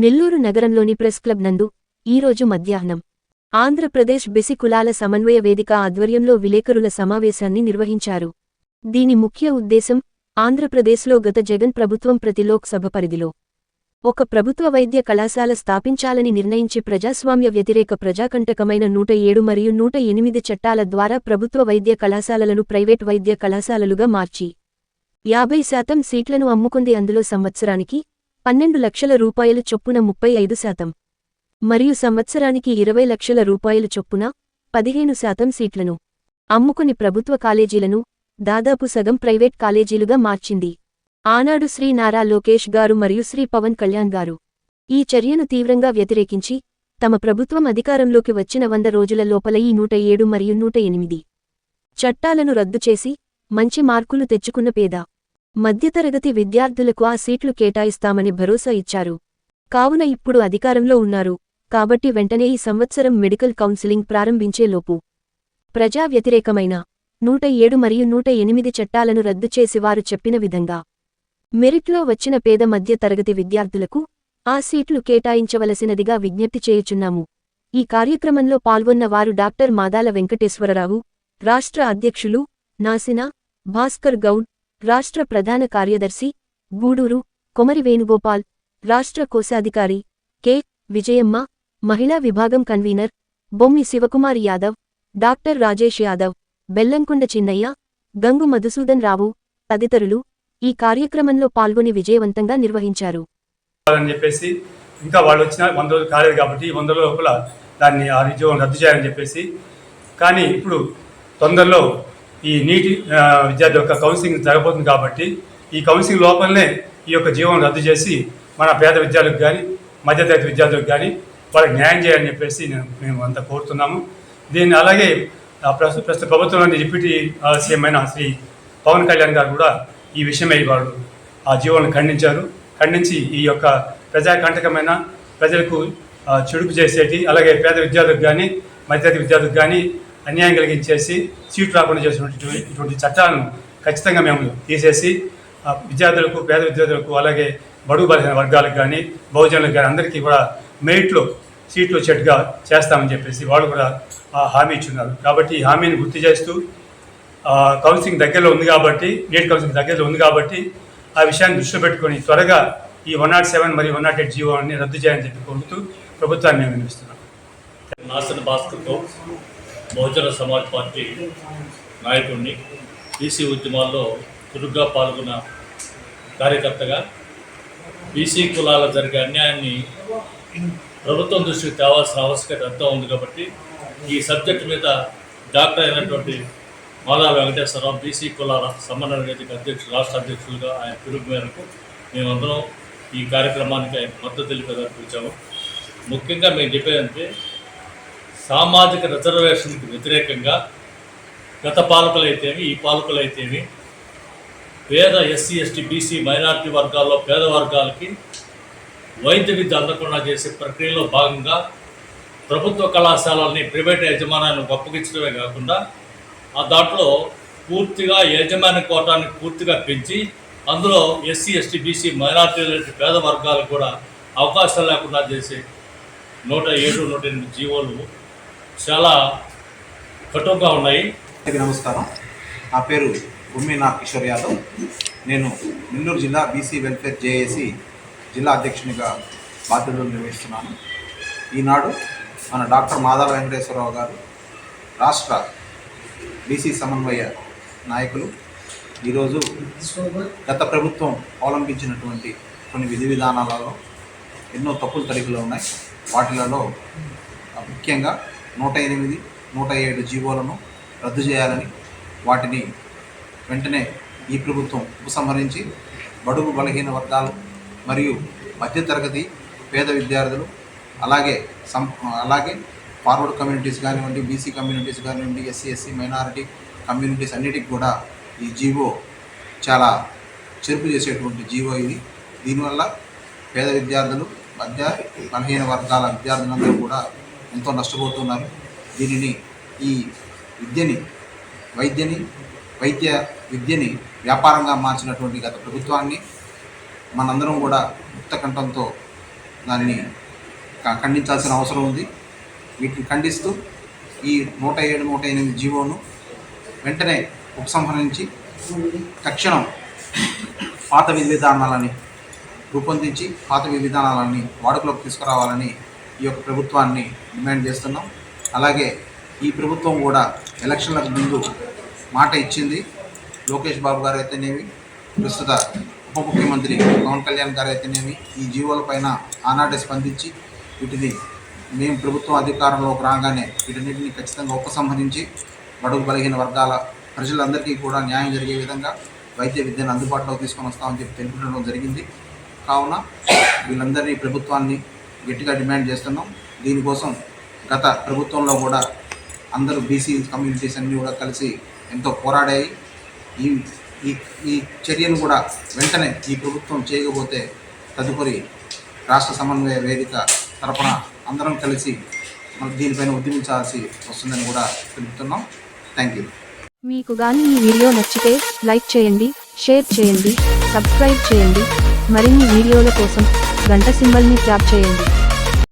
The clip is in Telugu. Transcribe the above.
నెల్లూరు నగరంలోని ప్రెస్ క్లబ్ నందు ఈరోజు మధ్యాహ్నం ఆంధ్రప్రదేశ్ బెసి కులాల సమన్వయ వేదిక ఆధ్వర్యంలో విలేకరుల సమావేశాన్ని నిర్వహించారు. దీని ముఖ్య ఉద్దేశం ఆంధ్రప్రదేశ్లో గత జగన్ ప్రభుత్వం ప్రతి లోక్సభ పరిధిలో ఒక ప్రభుత్వ వైద్య కళాశాల స్థాపించాలని నిర్ణయించి ప్రజాస్వామ్య వ్యతిరేక ప్రజాకంటకమైన నూట ఏడు మరియు నూట ఎనిమిది చట్టాల ద్వారా ప్రభుత్వ వైద్య కళాశాలలను ప్రైవేట్ వైద్య కళాశాలలుగా మార్చి యాభై శాతం సీట్లను అమ్ముకుంది. అందులో సంవత్సరానికి పన్నెండు లక్షల రూపాయలు చొప్పున ముప్పై ఐదు శాతం. మరియు సంవత్సరానికి ఇరవై లక్షల రూపాయలు చొప్పున పదిహేను శాతం సీట్లను అమ్ముకుని ప్రభుత్వ కాలేజీలను దాదాపు సగం ప్రైవేట్ కాలేజీలుగా మార్చింది. ఆనాడు శ్రీ నారా లోకేష్ గారు మరియు శ్రీ పవన్ కళ్యాణ్ గారు ఈ చర్యను తీవ్రంగా వ్యతిరేకించి తమ ప్రభుత్వం అధికారంలోకి వచ్చిన వంద రోజుల లోపల ఈ నూట ఏడు మరియు నూట ఎనిమిది చట్టాలను రద్దు చేసి మంచి మార్కులు తెచ్చుకున్న పేద మధ్యతరగతి విద్యార్థులకు ఆ సీట్లు కేటాయిస్తామని భరోసా ఇచ్చారు. కావున ఇప్పుడు అధికారంలో ఉన్నారు. కాబట్టి వెంటనే ఈ సంవత్సరం మెడికల్ కౌన్సిలింగ్ ప్రారంభించేలోపు ప్రజా వ్యతిరేకమైన నూట ఏడు మరియు నూట ఎనిమిది చట్టాలను రద్దు చేసి వారు చెప్పిన విధంగా మెరిట్లో వచ్చిన పేద మధ్య తరగతి విద్యార్థులకు ఆ సీట్లు కేటాయించవలసినదిగా విజ్ఞప్తి చేయుచున్నాము. ఈ కార్యక్రమంలో పాల్గొన్న వారు డాక్టర్ మాదాల వెంకటేశ్వరరావు రాష్ట్ర అధ్యక్షులు నాసిన భాస్కర్ గౌడ్ రాష్ట్ర ప్రధాన కార్యదర్శి గూడూరు కొమరి వేణుగోపాల్ రాష్ట్ర కోశాధికారి కె. విజయమ్మ మహిళా విభాగం కన్వీనర్ బొమ్మి శివకుమార్ యాదవ్ డాక్టర్ రాజేష్ యాదవ్ బెల్లంకొండ చిన్నయ్య గంగు మధుసూదన్ రావు తదితరులు ఈ కార్యక్రమంలో పాల్గొని విజయవంతంగా నిర్వహించారు. అని చెప్పేసి ఇంకా వాళ్ళు వచ్చిన వంద రోజులు కాలేదు కాబట్టి వంద రోజుల లోపల దాన్ని ఆ ఉద్యోగం రద్దు చేయాలని చెప్పేసి. కానీ ఇప్పుడు తొందరలో ఈ నీటి విద్యార్థి యొక్క కౌన్సిలింగ్ జరగబోతుంది కాబట్టి ఈ కౌన్సిలింగ్ లోపలనే ఈ యొక్క జీవనం రద్దు చేసి మన పేద విద్యార్థులకు కానీ మధ్యతరగతి విద్యార్థులకు కానీ వాళ్ళకి న్యాయం చేయాలని చెప్పేసి నేను మేము అంతా కోరుతున్నాము. దీన్ని అలాగే ప్రస్తుత ప్రస్తుత ప్రభుత్వంలోని డిప్యూటీ ఆ, సీఎం అయిన శ్రీ పవన్ కళ్యాణ్ గారు కూడా ఈ విషయమై వాళ్ళు ఆ జీవోలను ఖండించారు. ఖండించి ఈ యొక్క ప్రజాకంటకమైన ప్రజలకు చుడుపు చేసేటి అలాగే పేద విద్యార్థులకు కానీ మధ్యతరగతి విద్యార్థులకు కానీ అన్యాయం కలిగించేసి సీటు రాకుండా చేసినటువంటి ఇటువంటి చట్టాలను ఖచ్చితంగా మేము తీసేసి విద్యార్థులకు పేద విద్యార్థులకు అలాగే బడుగు బలహీన వర్గాలకు కానీ బహుజనులకు కానీ అందరికీ కూడా మెరిట్లో సీట్లు వచ్చేట్టుగా చేస్తామని చెప్పేసి వాళ్ళు కూడా ఆ, హామీ ఇచ్చున్నారు. కాబట్టి ఈ హామీని గుర్తు చేస్తూ కౌన్సిలింగ్ దగ్గరలో ఉంది కాబట్టి నీట్ కౌన్సిలింగ్ దగ్గరలో ఉంది కాబట్టి ఆ విషయాన్ని దృష్టిలో పెట్టుకొని త్వరగా ఈ వన్ నాట్ సెవెన్ మరియు వన్ నాట్ ఎయిట్ జీవో అన్ని రద్దు చేయాలని చెప్పి కోరుతూ ప్రభుత్వాన్ని మేము వినిపిస్తున్నాం. నాసన్ భాస్కర్తో బహుజన సమాజ్ పార్టీ నాయకుడిని బీసీ ఉద్యమాల్లో చురుగ్గా పాల్గొన్న కార్యకర్తగా బీసీ కులాల జరిగే అన్యాయాన్ని ప్రభుత్వం దృష్టికి తేవాల్సిన ఆవశ్యకత ఎంతో ఉంది కాబట్టి ఈ సబ్జెక్ట్ మీద డాక్టర్ అయినటువంటి మాదాల వెంకటేశ్వరరావు బీసీ కులాల సమన్వయ వేదిక అధ్యక్షులు రాష్ట్ర అధ్యక్షులుగా ఆయన పిలుపు మేరకు మేమందరం ఈ కార్యక్రమానికి ఆయన మద్దతు తెలిపేదానికి వచ్చాము. ముఖ్యంగా మేము చెప్పేదంటే సామాజిక రిజర్వేషన్కి వ్యతిరేకంగా గత పాలకులైతేమి ఈ పాలకులైతేమి పేద ఎస్సీ ఎస్టీ బీసీ మైనారిటీ వర్గాల్లో పేద వర్గాలకి వైద్య విద్య అందకుండా చేసే ప్రక్రియలో భాగంగా ప్రభుత్వ కళాశాలల్ని ప్రైవేట్ యజమానాన్ని అప్పగించడమే కాకుండా ఆ దాంట్లో పూర్తిగా యజమాని కోటాన్ని పూర్తిగా పెంచి అందులో ఎస్సీ ఎస్టీ బీసీ మైనారిటీ పేద వర్గాలకు కూడా అవకాశాలు లేకుండా చేసే నూట ఏడు నూట ఎనిమిది జీవోలు చాలా కటువుగా ఉన్నాయి. నమస్కారం. నా పేరు ఉమ్మి నా కిషోర్ యాదవ్. నేను నెల్లూరు జిల్లా బీసీ వెల్ఫేర్ జేఏసీ జిల్లా అధ్యక్షునిగా బాధ్యతలు నిర్వహిస్తున్నాను. ఈనాడు మన డాక్టర్ మాధవ వెంకటేశ్వరరావు గారు రాష్ట్ర బీసీ సమన్వయ నాయకులు. ఈరోజు గత ప్రభుత్వం అవలంబించినటువంటి కొన్ని విధి విధానాలలో ఎన్నో తప్పులు తడికలు ఉన్నాయి. వాటిలలో ముఖ్యంగా నూట ఎనిమిది నూట ఏడు జీవోలను రద్దు చేయాలని వాటిని వెంటనే ఈ ప్రభుత్వం ఉపసంహరించి బడుగు బలహీన వర్గాలు మరియు మధ్యతరగతి పేద విద్యార్థులు అలాగే సం అలాగే ఫార్వర్డ్ కమ్యూనిటీస్ కానివ్వండి బీసీ కమ్యూనిటీస్ కానివ్వండి ఎస్సీ ఎస్సీ మైనారిటీ కమ్యూనిటీస్ అన్నిటికి కూడా ఈ జీవో చాలా చెరుపు చేసేటువంటి జీవో ఇది. దీనివల్ల పేద విద్యార్థులు మధ్య బలహీన వర్గాల విద్యార్థులందరూ కూడా ఎంతో నష్టపోతున్నారు. దీనిని ఈ విద్యని వైద్యని వైద్య విద్యని వ్యాపారంగా మార్చినటువంటి గత ప్రభుత్వాన్ని మనందరం కూడా ముక్తకంఠంతో దాన్ని ఖండించాల్సిన అవసరం ఉంది. వీటిని ఖండిస్తూ ఈ నూట ఏడు నూట ఎనిమిది జీవోను వెంటనే ఉపసంహరించి తక్షణం పాత విధి విధానాలని రూపొందించి పాత విధి విధానాలని వాడుకలోకి తీసుకురావాలని ఈ యొక్క ప్రభుత్వాన్ని డిమాండ్ చేస్తున్నాం. అలాగే ఈ ప్రభుత్వం కూడా ఎలక్షన్లకు ముందు మాట ఇచ్చింది. లోకేష్ బాబు గారు అయితేనేమి ప్రస్తుత ఉప ముఖ్యమంత్రి పవన్ కళ్యాణ్ గారు అయితేనేమి ఈ జీవోలపైన ఆనాడే స్పందించి వీటిని మేము ప్రభుత్వం అధికారంలోకి రాగానే వీటన్నిటిని ఖచ్చితంగా ఉపసంహరించి బడుగు బలహీన వర్గాల ప్రజలందరికీ కూడా న్యాయం జరిగే విధంగా వైద్య విద్యను అందుబాటులోకి తీసుకొని వస్తామని చెప్పి తెలుపుకోవడం జరిగింది. కావున వీళ్ళందరినీ ప్రభుత్వాన్ని గట్టిగా డిమాండ్ చేస్తున్నాం. దీనికోసం గత ప్రభుత్వంలో కూడా అందరూ బీసీ కమ్యూనిటీస్ అన్నీ కూడా కలిసి ఎంతో పోరాడాయి. ఈ ఈ ఈ చర్యను కూడా వెంటనే ఈ ప్రభుత్వం చేయకపోతే తదుపరి రాష్ట్ర సమన్వయ వేదిక తరపున అందరం కలిసి మనం దీనిపైన ఉద్యమించాల్సి వస్తుందని కూడా తెలుపుతున్నాం. థ్యాంక్ యూ మీకు కానీ ఈ వీడియో నచ్చితే లైక్ చేయండి షేర్ చేయండి సబ్స్క్రైబ్ చేయండి. మరిన్ని వీడియోల కోసం గంట సింబల్ని ట్యాప్ చేయండి.